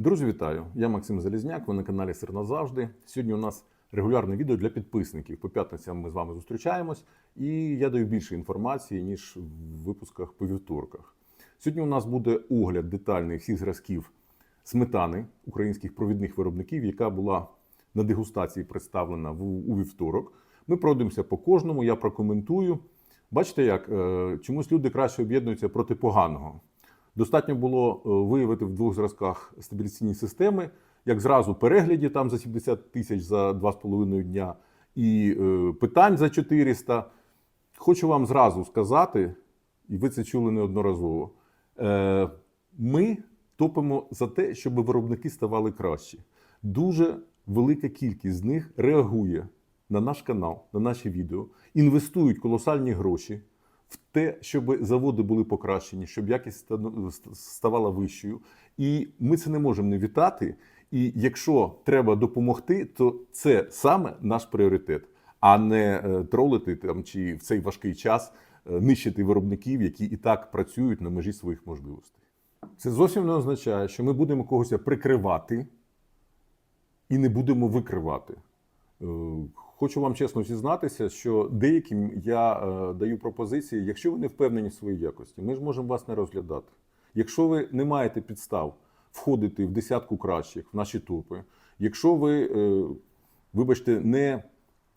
Друзі, вітаю! Я Максим Залізняк. Ви на каналі Сир назавжди. Сьогодні у нас регулярне відео для підписників. По п'ятницям ми з вами зустрічаємось, і я даю більше інформації ніж в випусках по вівторках. Сьогодні у нас буде огляд детальний всіх зразків сметани українських провідних виробників, яка була на дегустації представлена в- у вівторок. Ми пройдемося по кожному, я прокоментую. Бачите, як е, чомусь люди краще об'єднуються проти поганого. Достатньо було е, виявити в двох зразках стабіляційні системи, як зразу перегляді там за 70 тисяч за 2,5 дня, і е, питань за 400. Хочу вам зразу сказати, і ви це чули неодноразово. Е, Ми топимо за те, щоб виробники ставали кращі. Дуже велика кількість з них реагує на наш канал, на наші відео, інвестують колосальні гроші в те, щоб заводи були покращені, щоб якість ставала вищою. І ми це не можемо не вітати. І якщо треба допомогти, то це саме наш пріоритет, а не е, тролити там чи в цей важкий час е, нищити виробників, які і так працюють на межі своїх можливостей. Це зовсім не означає, що ми будемо когось прикривати і не будемо викривати. Хочу вам чесно зізнатися, що деяким я е, даю пропозиції, якщо ви не впевнені в своїй якості, ми ж можемо вас не розглядати. Якщо ви не маєте підстав входити в десятку кращих в наші топи, якщо ви, е, вибачте, не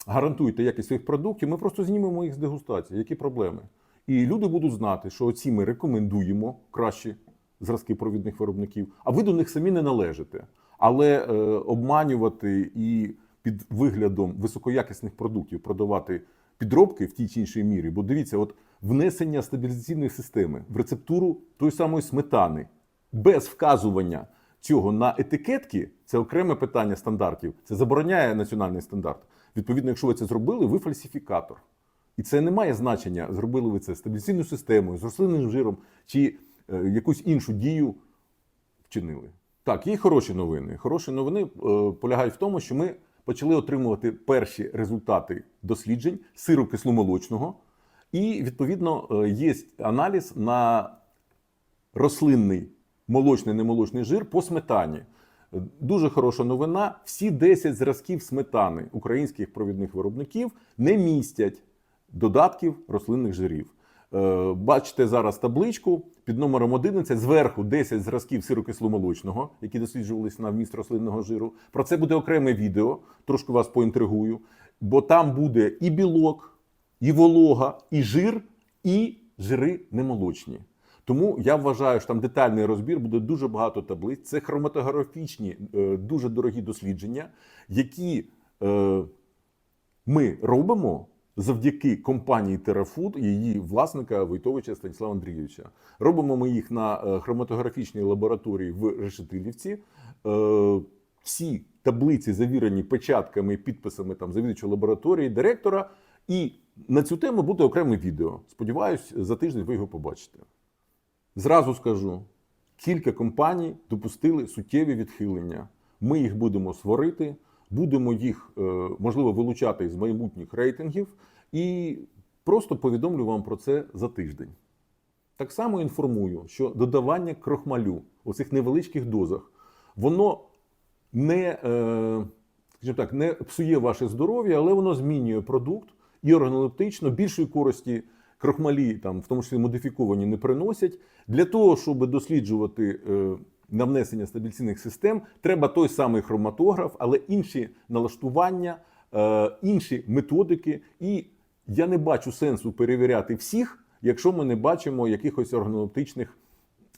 гарантуєте якість своїх продуктів, ми просто знімемо їх з дегустації. Які проблеми? І люди будуть знати, що оці ми рекомендуємо кращі зразки провідних виробників, а ви до них самі не належите. Але е, обманювати і під виглядом високоякісних продуктів продавати підробки в тій чи іншій мірі. Бо дивіться, от внесення стабілізаційної системи в рецептуру тої самої сметани без вказування цього на етикетки це окреме питання стандартів. Це забороняє національний стандарт. Відповідно, якщо ви це зробили, ви фальсифікатор. І це не має значення, зробили ви це стабілізаційною системою, з рослинним жиром чи е, якусь іншу дію вчинили. Так, є хороші новини. Хороші новини е, полягають в тому, що ми почали отримувати перші результати досліджень сиру кисломолочного, і відповідно е, є аналіз на рослинний молочний немолочний жир по сметані. Дуже хороша новина. Всі 10 зразків сметани українських провідних виробників не містять додатків рослинних жирів. Е, Бачите зараз табличку під номером 11, зверху 10 зразків сиру кисломолочного, які досліджувалися на вміст рослинного жиру. Про це буде окреме відео, трошки вас поінтригую, бо там буде і білок, і волога, і жир, і жири немолочні. Тому я вважаю, що там детальний розбір буде дуже багато таблиць. Це хроматографічні, е, дуже дорогі дослідження, які е, ми робимо завдяки компанії Терафуд її власника Войтовича Станіслава Андрійовича. Робимо ми їх на е, хроматографічній лабораторії в Решетилівці. Е, Всі таблиці завірені печатками підписами там завідувача лабораторії, директора. І на цю тему буде окреме відео. Сподіваюсь, за тиждень ви його побачите. Зразу скажу: кілька компаній допустили суттєві відхилення. Ми їх будемо сварити, будемо їх, е, можливо, вилучати з майбутніх рейтингів, і просто повідомлю вам про це за тиждень. Так само інформую, що додавання крохмалю у цих невеличких дозах, воно не, е, скажімо так, не псує ваше здоров'я, але воно змінює продукт і органолептично більшої користі крохмалі, там, в тому числі модифіковані, не приносять. Для того, щоб досліджувати е, на внесення стабіляційних систем, треба той самий хроматограф, але інші налаштування, е, інші методики. І я не бачу сенсу перевіряти всіх, якщо ми не бачимо якихось органолептичних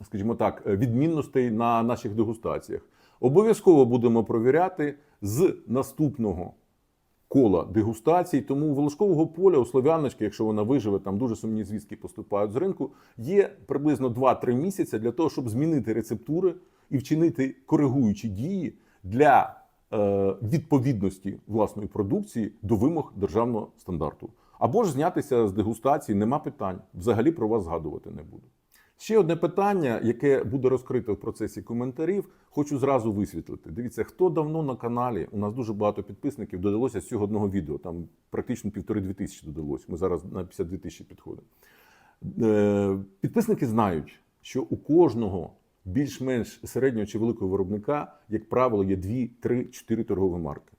скажімо так, відмінностей на наших дегустаціях. Обов'язково будемо провіряти з наступного кола дегустацій. Тому волошкового поля у Слов'яночки, якщо вона виживе, там дуже сумні звістки поступають з ринку. Є приблизно 2-3 місяці для того, щоб змінити рецептури і вчинити коригуючі дії для е, відповідності власної продукції до вимог державного стандарту. Або ж знятися з дегустації, нема питань. Взагалі про вас згадувати не буду. Ще одне питання, яке буде розкрите в процесі коментарів, хочу зразу висвітлити. Дивіться, хто давно на каналі, у нас дуже багато підписників додалося з цього одного відео. Там практично півтори-дві тисячі додалось. Ми зараз на 52 тисячі підходимо. Е, Підписники знають, що у кожного більш-менш середнього чи великого виробника, як правило, є 2, 3, 4 торгові марки.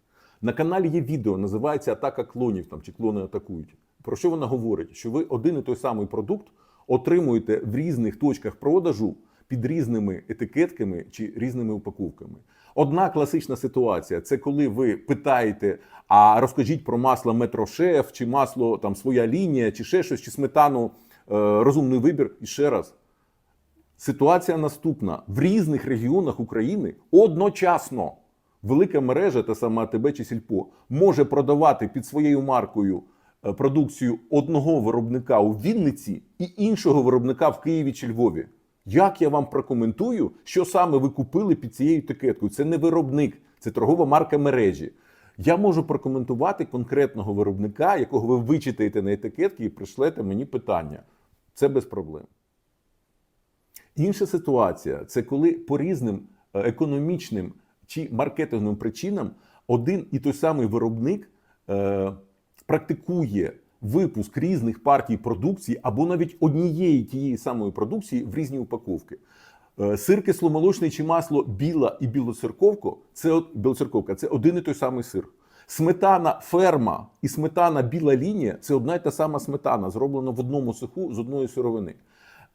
На каналі є відео, називається Атака клонів там, чи клони атакують. Про що вона говорить? Що ви один і той самий продукт отримуєте в різних точках продажу під різними етикетками чи різними упаковками. Одна класична ситуація це коли ви питаєте: а розкажіть про масло Метрошеф, чи масло там своя лінія, чи ще щось, чи сметану е, розумний вибір. І ще раз. Ситуація наступна: в різних регіонах України одночасно велика мережа, та сама АТБ чи Сільпо, може продавати під своєю маркою продукцію одного виробника у Вінниці і іншого виробника в Києві чи Львові. Як я вам прокоментую, що саме ви купили під цією етикеткою? Це не виробник, це торгова марка мережі. Я можу прокоментувати конкретного виробника, якого ви вичитаєте на етикетки і пришлете мені питання. Це без проблем. Інша ситуація це коли по різним е, економічним чи маркетинговим причинам один і той самий виробник е, практикує випуск різних партій продукції або навіть однієї тієї самої продукції в різні упаковки. Е, Сир кисломолочний чи масло біла і білоцерковко це білоцерковка це один і той самий сир. Сметана ферма і сметана біла лінія це одна й та сама сметана, зроблена в одному цеху з одної сировини.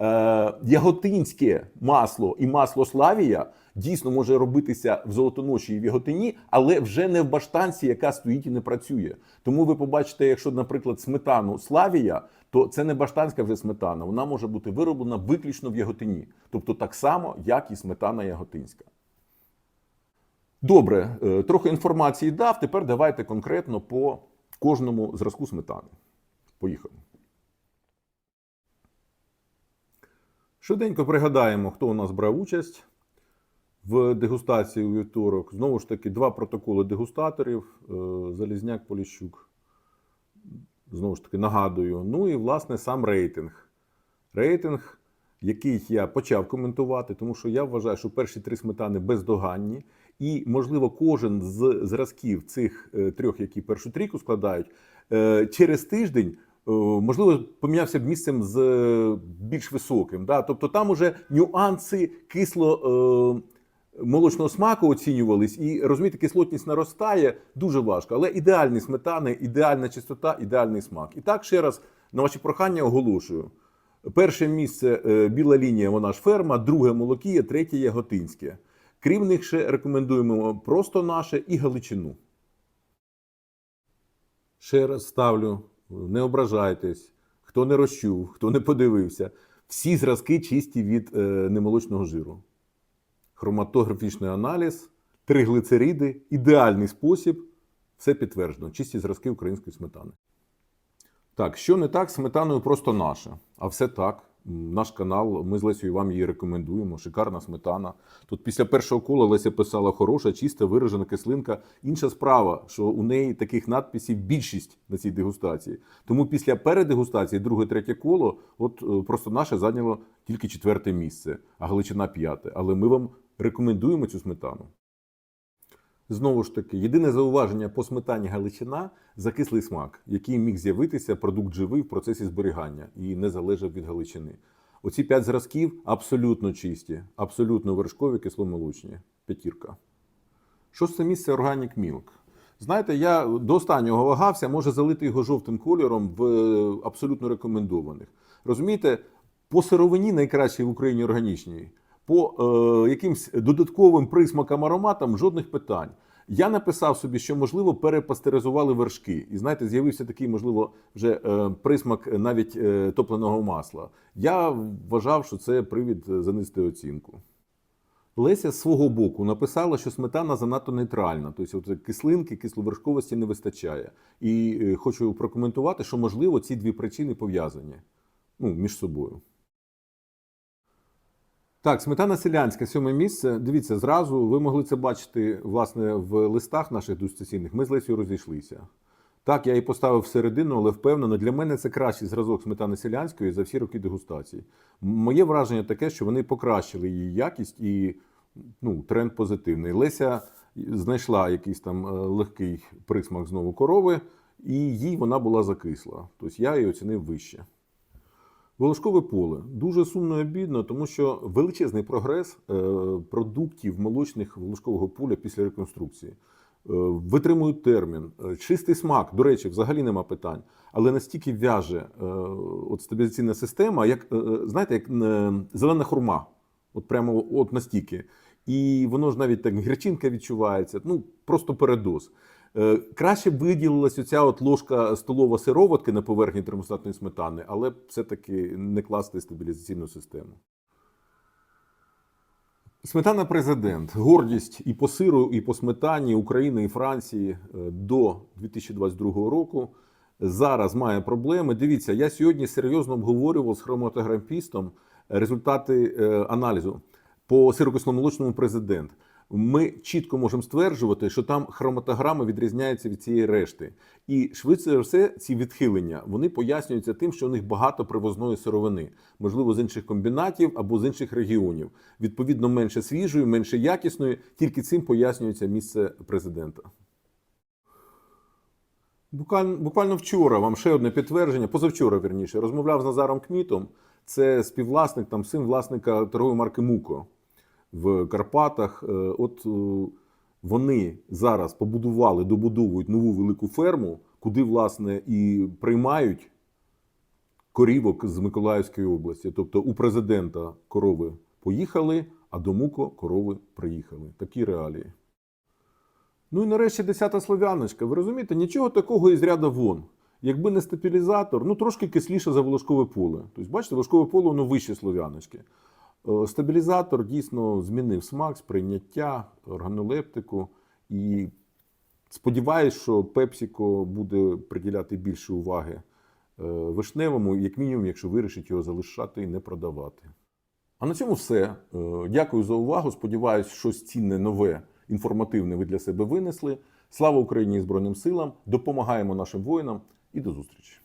Е, яготинське масло і масло Славія дійсно може робитися в Золотоноші і в Яготині, але вже не в баштанці, яка стоїть і не працює. Тому ви побачите, якщо, наприклад, сметану Славія, то це не баштанська вже сметана, вона може бути вироблена виключно в Яготині, тобто так само, як і сметана яготинська. Добре, е, трохи інформації дав. Тепер давайте конкретно по кожному зразку сметани. Поїхали. Швиденько пригадаємо, хто у нас брав участь в дегустації у вівторок. Знову ж таки, два протоколи дегустаторів: е, Залізняк Поліщук. Знову ж таки, нагадую. Ну і власне сам рейтинг. Рейтинг, який я почав коментувати, тому що я вважаю, що перші три сметани бездоганні. І, можливо, кожен з зразків цих е, трьох, які першу трійку складають, е, через тиждень. Е, Можливо, помінявся б місцем з е, більш високим. Да? Тобто там уже нюанси кисло е, молочного смаку оцінювались, і розумієте, кислотність наростає дуже важко. Але ідеальні сметани, ідеальна чистота, ідеальний смак. І так ще раз на ваші прохання оголошую. Перше місце біла лінія, вона ж ферма, друге молокія, третє яготинське. Крім них, ще рекомендуємо просто наше і Галичину. Ще раз ставлю, не ображайтесь, хто не розчув, хто не подивився. Всі зразки чисті від е, немолочного жиру. Хроматографічний аналіз, триглицериди, ідеальний спосіб. Все підтверджено. Чисті зразки української сметани. Так, що не так сметаною просто наша, а все так. Наш канал, ми з Лесею вам її рекомендуємо. Шикарна сметана. Тут після першого кола Леся писала хороша, чиста, виражена кислинка. Інша справа, що у неї таких надписів більшість на цій дегустації. Тому після передегустації, друге, третє коло, от е, просто наше зайняло тільки четверте місце, а Галичина п'яте. Але ми вам рекомендуємо цю сметану. Знову ж таки, єдине зауваження по сметані Галичина закислий смак, який міг з'явитися продукт живий в процесі зберігання і не залежав від Галичини. Оці п'ять зразків абсолютно чисті, абсолютно вершкові, кисломолочні. П'ятірка. Шосте місце Organic Milk. Знаєте, я до останнього вагався, може залити його жовтим кольором в е, абсолютно рекомендованих. Розумієте, по сировині найкращій в Україні органічній, по е, якимсь додатковим присмакам ароматам жодних питань. Я написав собі, що можливо перепастеризували вершки, і знаєте, з'явився такий, можливо, вже е, присмак навіть е, топленого масла. Я вважав, що це привід е, занести оцінку. Леся з свого боку написала, що сметана занадто нейтральна, тобто от кислинки, кисловершковості не вистачає. І е, хочу прокоментувати, що можливо ці дві причини пов'язані ну, між собою. Так, сметана селянська, сьоме місце. Дивіться, зразу ви могли це бачити власне в листах наших дегустаційних. Ми з Лесею розійшлися. Так, я її поставив всередину, але впевнено, для мене це кращий зразок сметани селянської за всі роки дегустації. Моє враження таке, що вони покращили її якість і ну, тренд позитивний. Леся знайшла якийсь там е, легкий присмак знову корови, і їй вона була закисла. Тобто я її оцінив вище. Волошкове поле дуже сумно і обідно, тому що величезний прогрес е, продуктів молочних волошкового поля після реконструкції. Е, Витримують термін, е, чистий смак, до речі, взагалі нема питань. Але настільки в'яже от стабілізаційна система, як знаєте, як зелена хурма. От прямо от настільки. І воно ж навіть так гірчинка відчувається. Ну просто передоз. Е, Краще б виділилась оця от ложка столова сироватки на поверхні термостатної сметани, але все-таки не класти стабілізаційну систему. Сметана президент. Гордість і по сиру, і по сметані України і Франції е, до 2022 року. Зараз має проблеми. Дивіться, я сьогодні серйозно обговорював з хроматографістом результати е, аналізу по сирокисломолочному президент. Ми чітко можемо стверджувати, що там хроматограма відрізняється від цієї решти. І швидше за все, ці відхилення вони пояснюються тим, що у них багато привозної сировини, можливо, з інших комбінатів або з інших регіонів. Відповідно, менше свіжої, менше якісної. Тільки цим пояснюється місце президента. Буквально, вчора вам ще одне підтвердження, позавчора вірніше, розмовляв з Назаром Кмітом. Це співвласник, там син власника торгової марки Муко в Карпатах. Е, От е, вони зараз побудували, добудовують нову велику ферму, куди власне і приймають корівок з Миколаївської області. Тобто у президента корови поїхали, а до Муко корови приїхали. Такі реалії. Ну і нарешті десята слов'яночка. Ви розумієте, нічого такого із ряду вон. Якби не стабілізатор, ну трошки кисліше за волошкове поле. Тобто, бачите, волошкове поле воно вище слов'яночки. Е, Стабілізатор дійсно змінив смак, сприйняття, органолептику. І сподіваюсь, що Пепсіко буде приділяти більше уваги е, вишневому, як мінімум, якщо вирішить його залишати і не продавати. А на цьому все. Е, Дякую за увагу. Сподіваюсь, щось цінне, нове, інформативне ви для себе винесли. Слава Україні і Збройним силам! Допомагаємо нашим воїнам і до зустрічі!